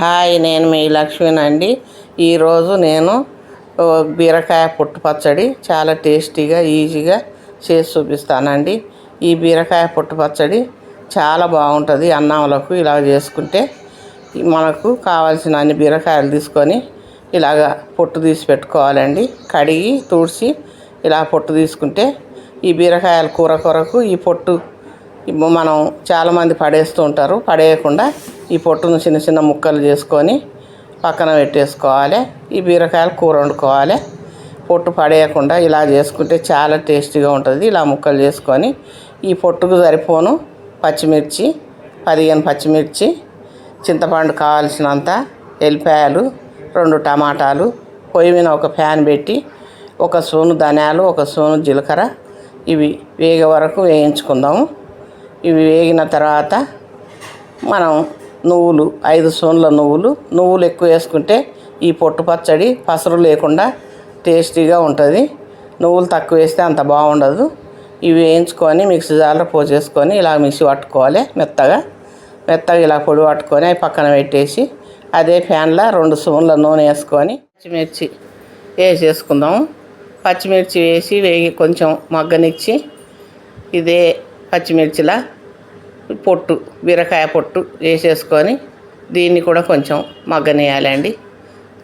Hi నేను మీ లక్ష్మినండి. ఈరోజు నేను బీరకాయ పుట్టు పచ్చడి చాలా టేస్టీగా ఈజీగా చేసి చూపిస్తానండి. ఈ బీరకాయ పుట్టు పచ్చడి చాలా బాగుంటుంది అన్నంలకు ఇలా చేసుకుంటే. మనకు కావాల్సిన అన్ని బీరకాయలు తీసుకొని ఇలాగ పొట్టు తీసి పెట్టుకోవాలండి. కడిగి తుడిచి ఇలా పొట్టు తీసుకుంటే ఈ బీరకాయల కూర కొరకు ఈ పొట్టు మనం చాలామంది పడేస్తూ ఉంటారు. పడేయకుండా ఈ పొట్టును చిన్న చిన్న ముక్కలు చేసుకొని పక్కన పెట్టేసుకోవాలి. ఈ బీరకాయలు కూర వండుకోవాలి. పొట్టు పడేయకుండా ఇలా చేసుకుంటే చాలా టేస్టీగా ఉంటుంది. ఇలా ముక్కలు చేసుకొని ఈ పొట్టుకు సరిపోను పచ్చిమిర్చి పదిహేను పచ్చిమిర్చి చింతపండు కావాల్సినంత ఎల్లిపాయలు రెండు టమాటాలు పొయ్యి మీద ఒక ఫ్యాన్ పెట్టి ఒక స్పూను ధనియాలు ఒక స్పూను జీలకర్ర ఇవి వేగే వరకు వేయించుకుందాము. ఇవి వేగిన తర్వాత మనం నువ్వులు ఐదు స్పూన్ల నువ్వులు. నువ్వులు ఎక్కువ వేసుకుంటే ఈ పొట్టు పచ్చడి పసరు లేకుండా టేస్టీగా ఉంటుంది. నువ్వులు తక్కువ వేస్తే అంత బాగుండదు. ఇవి వేయించుకొని మిక్సీ జార్లో పోసేసుకొని ఇలా మిక్సీ పట్టుకోవాలి మెత్తగా. మెత్తగా ఇలా పొడి పట్టుకొని అవి పక్కన పెట్టేసి అదే ఫ్యాన్లో రెండు స్పూన్ల నూనె వేసుకొని పచ్చిమిర్చి వేసేసుకుందాము. పచ్చిమిర్చి వేసి వేగి కొంచెం మగ్గనిచ్చి ఇదే పచ్చిమిర్చిలా పొట్టు బీరకాయ పొట్టు వేసేసుకొని దీన్ని కూడా కొంచెం మగ్గనేయాలండి.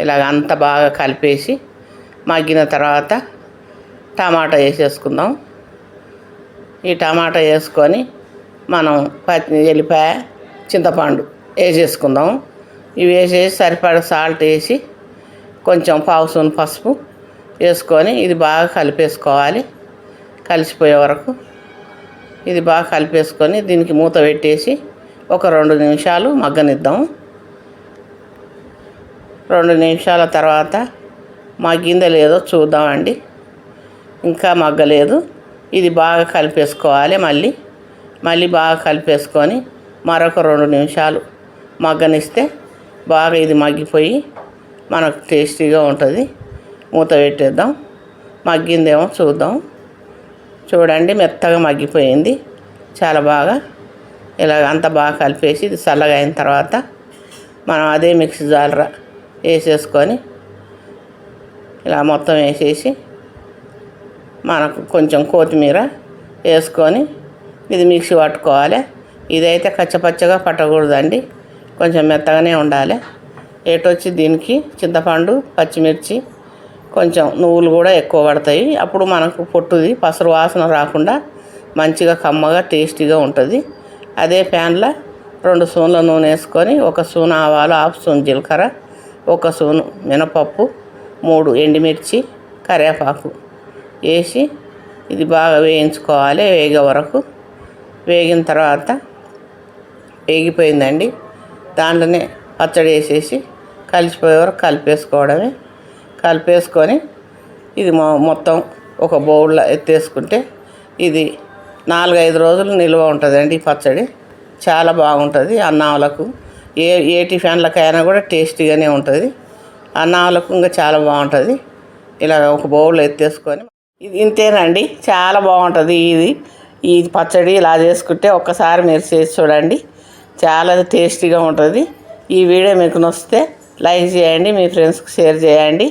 ఇలాగ అంత బాగా కలిపేసి మగ్గిన తర్వాత టమాటా వేసేసుకుందాం. ఈ టమాటా వేసుకొని మనం పచ్చి ఎల్లిపాయ చింతపండు వేసేసుకుందాం. ఇవి వేసేసి సరిపడ సాల్ట్ వేసి కొంచెం పావు పసుపు వేసుకొని ఇది బాగా కలిపేసుకోవాలి. కలిసిపోయే వరకు ఇది బాగా కలిపేసుకొని దీనికి మూత పెట్టేసి ఒక రెండు నిమిషాలు మగ్గనిద్దాం రెండు నిమిషాల తర్వాత మగ్గిందో లేదో చూద్దామండి. ఇంకా మగ్గలేదు. ఇది బాగా కలిపేసుకోవాలి మళ్ళీ. మళ్ళీ బాగా కలిపేసుకొని మరొక రెండు నిమిషాలు మగ్గనిస్తే బాగా ఇది మగ్గిపోయి మనకు టేస్టీగా ఉంటుంది. మూత పెట్టేద్దాం. మగ్గిందేమో చూద్దాం. చూడండి మెత్తగా మగ్గిపోయింది. చాలా బాగా ఇలా అంత బాగా కలిపేసి ఇది చల్లగా అయిన తర్వాత మనం అదే మిక్సీ జాలర వేసేసుకొని ఇలా మొత్తం వేసేసి మనకు కొంచెం కొత్తిమీర వేసుకొని ఇది మిక్సీ పట్టుకోవాలి. ఇదైతే కచ్చపచ్చగా పట్టకూడదండి. కొంచెం మెత్తగానే ఉండాలి. ఏటొచ్చి దీనికి చింతపండు పచ్చిమిర్చి కొంచెం నువ్వులు కూడా ఎక్కువ పడతాయి. అప్పుడు మనకు పొట్టుది పసరు వాసన రాకుండా మంచిగా కమ్మగా టేస్టీగా ఉంటుంది. అదే ప్యాన్లో రెండు స్పూన్ల నూనె వేసుకొని ఒక స్పూన్ ఆవాలు హాఫ్ స్పూన్ జీలకర్ర ఒక సూను మినపప్పు మూడు ఎండుమిర్చి కరివేపాకు వేసి ఇది బాగా వేయించుకోవాలి. వేగే వరకు వేగిన తర్వాత వేగిపోయిందండి. దాంట్లోనే పచ్చడి వేసేసి కలిసిపోయే వరకు కలిపేసుకోవడమే. కలిపేసుకొని ఇది మొత్తం ఒక బౌల్లో ఎత్తేసుకుంటే ఇది నాలుగైదు రోజులు నిల్వ ఉంటుందండి ఈ పచ్చడి. చాలా బాగుంటుంది. అన్నాలకు ఏ ఏ టిఫిన్లకైనా కూడా టేస్టీగానే ఉంటుంది. అన్నావులకు ఇంకా చాలా బాగుంటుంది. ఇలా ఒక బౌల్లో ఎత్తేసుకొని ఇది ఇంతేనండి. చాలా బాగుంటుంది ఇది. ఈ పచ్చడి ఇలా చేసుకుంటే ఒక్కసారి మీరు చేసి చూడండి. చాలా టేస్టీగా ఉంటుంది. ఈ వీడియో మీకు నొస్తే లైక్ చేయండి మీ ఫ్రెండ్స్కి షేర్ చేయండి.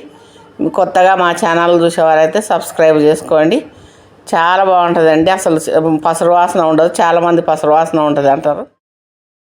కొత్తగా మా ఛానల్ చూసేవారైతే సబ్స్క్రైబ్ చేసుకోండి. చాలా బాగుంటుందండి. అసలు పసరు వాసన ఉండదు. చాలామంది పసరు వాసన ఉంటుంది అంటారు